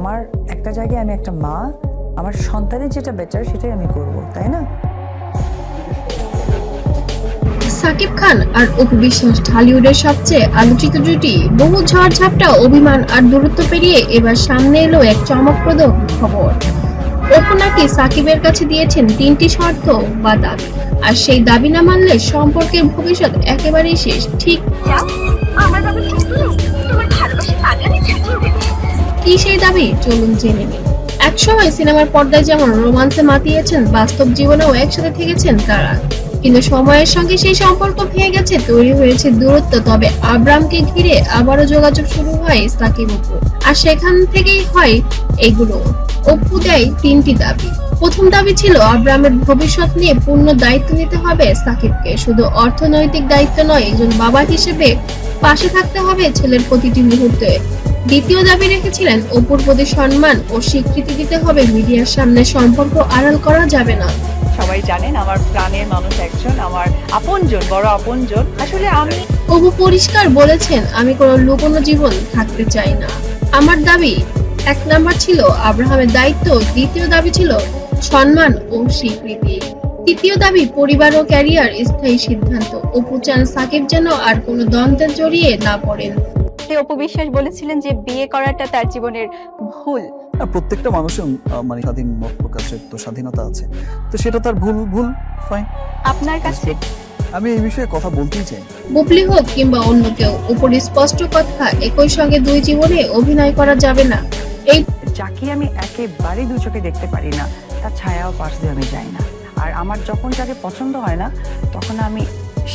আমার একটা জায়গায় আমি একটা মা আমার সন্তানের যেটা বেটার সেটাই আমি করব তাই না? সাকিব খান আর অপু বিশ্বাস ঢালিউডের সবচেয়ে আলোচিত জুটি বহু ঝড় ঝাপটা অভিমান আর দূরত্ব পেরিয়ে এবার সামনে এলো এক চমকপ্রদ খবর। অপু নাকি সাকিবের কাছে দিয়েছেন তিনটি শর্ত বা দাবি আর সেই দাবি না মানলে সম্পর্কের ভবিষ্যৎ একেবারেই শেষ ঠিক? আমার কি সেই দাবি? চলুন জেনে নিন একসময় সিনেমার পর্দায় যেমন রোমান্সে মাতিয়েছেন, বাস্তব জীবনেও একসাথে থেকেছেন তারা। কিন্তু সময়ের সঙ্গে সেই সম্পর্ক ভেঙে গেছে, তৈরি হয়েছে দূরত্ব। তবে আব্রামকে ঘিরে আবারও যোগাযোগ শুরু হয় সাকিব অপু। আর সেখান থেকেই হয় এগুলো। অপু দেয় তিনটি দাবি। প্রথম দাবি ছিল, আব্রামের ভবিষ্যৎ নিয়ে পূর্ণ দায়িত্ব নিতে হবে সাকিবকে। শুধু অর্থনৈতিক দায়িত্ব নয়, একজন বাবা হিসেবে পাশে থাকতে হবে ছেলের প্রতিটি মুহূর্তে। দ্বিতীয় দাবি রেখেছিলেন অপুর প্রতি সম্মান ও স্বীকৃতি দিতে হবে মিডিয়ার সামনে সম্পর্ক আড়াল করা যাবে না। সবাই জানেন আমার প্রাণের মানুষ একজন আমার আপনজন বড় আপনজন। আসলে আমি অপু পরিষ্কার বলেছেন আমি কোনো লুকোনো জীবন থাকতে চাই না। আমার দাবি এক নাম্বার ছিল আব্রাহামের দায়িত্ব দ্বিতীয় দাবি ছিল সম্মান ও স্বীকৃতি। তৃতীয় দাবি পরিবার ও ক্যারিয়ার স্থায়ী সিদ্ধান্ত। অপু চান সাকিব যেন আর কোনো দ্বন্দ্বে জড়িয়ে না পড়েন। অপু বিশ্বাস বলেছিলেন যে বিয়ে করাটা তার জীবনের ভুল। প্রত্যেকটা মানুষের মানে স্বাধীন মত প্রকাশের তো স্বাধীনতা আছে। তো সেটা তার ভুল ভুল ফাইন আপনার কাছে? আমি এই বিষয়ে কথা বলতেই চাই। বুবলি হোক কিংবা অন্য কেউ উপর স্পষ্ট কথা একই সঙ্গে দুই জীবনে অভিনয় করা যাবে না। এই যাকে আমি একেবারে দু চোখে দেখতে পারি না তার ছায়াও পাশ দিয়ে আমি যাই না। আর আমার যখন যাকে পছন্দ হয় না তখন আমি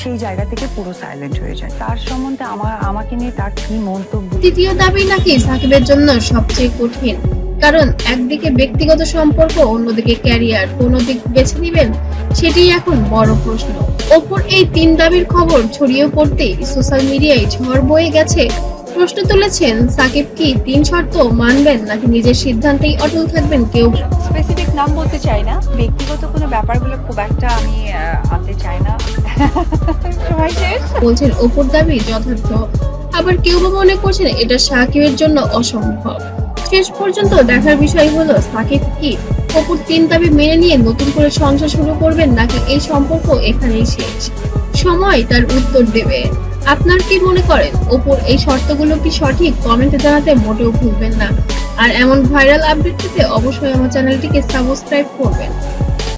সেই জায়গা থেকে পুরো সাইলেন্ট হয়ে যায়। তার সম্বন্ধে আমার, আমাকে নিয়ে তার কি মন্তব্য? তৃতীয় দাবি নাকি সাকিবের জন্য সবচেয়ে কঠিন? কারণ একদিকে ব্যক্তিগত সম্পর্ক, অন্যদিকে ক্যারিয়ার কোন দিক বেছে নেবেন? সেটি এখন বড় প্রশ্ন। ওপর এই তিন দাবির খবর ছড়িয়ে পড়তে সোশ্যাল মিডিয়ায় ঝড় বয়ে গেছে প্রশ্ন তুলেছেন সাকিব কি তিন শর্ত মানবেন নাকি নিজের সিদ্ধান্তেই অটল থাকবেন কেউ? স্পেসিফিক নাম বলতে চাই না। ব্যক্তিগত কোনো ব্যাপারগুলো খুব একটা আমি আনতে চাই না। বলছেন ওপর দাবি যথার্থ। আবার কেউ বা মনে করছেন এটা সাকিবের জন্য অসম্ভব। শেষ পর্যন্ত দেখার বিষয় হলো সাকিব কি অপুর তিন দাবি মেনে নিয়ে নতুন করে সংসার শুরু করবেন নাকি এই সম্পর্ক এখানেই শেষ? সময় তার উত্তর দেবে। আপনার কি মনে করেন ওপর এই শর্তগুলো কি সঠিক? কমেন্টে জানাতে মোটেও ভুলবেন না। আর এমন ভাইরাল আপডেট পেতে অবশ্যই আমার চ্যানেলটিকে সাবস্ক্রাইব করবেন।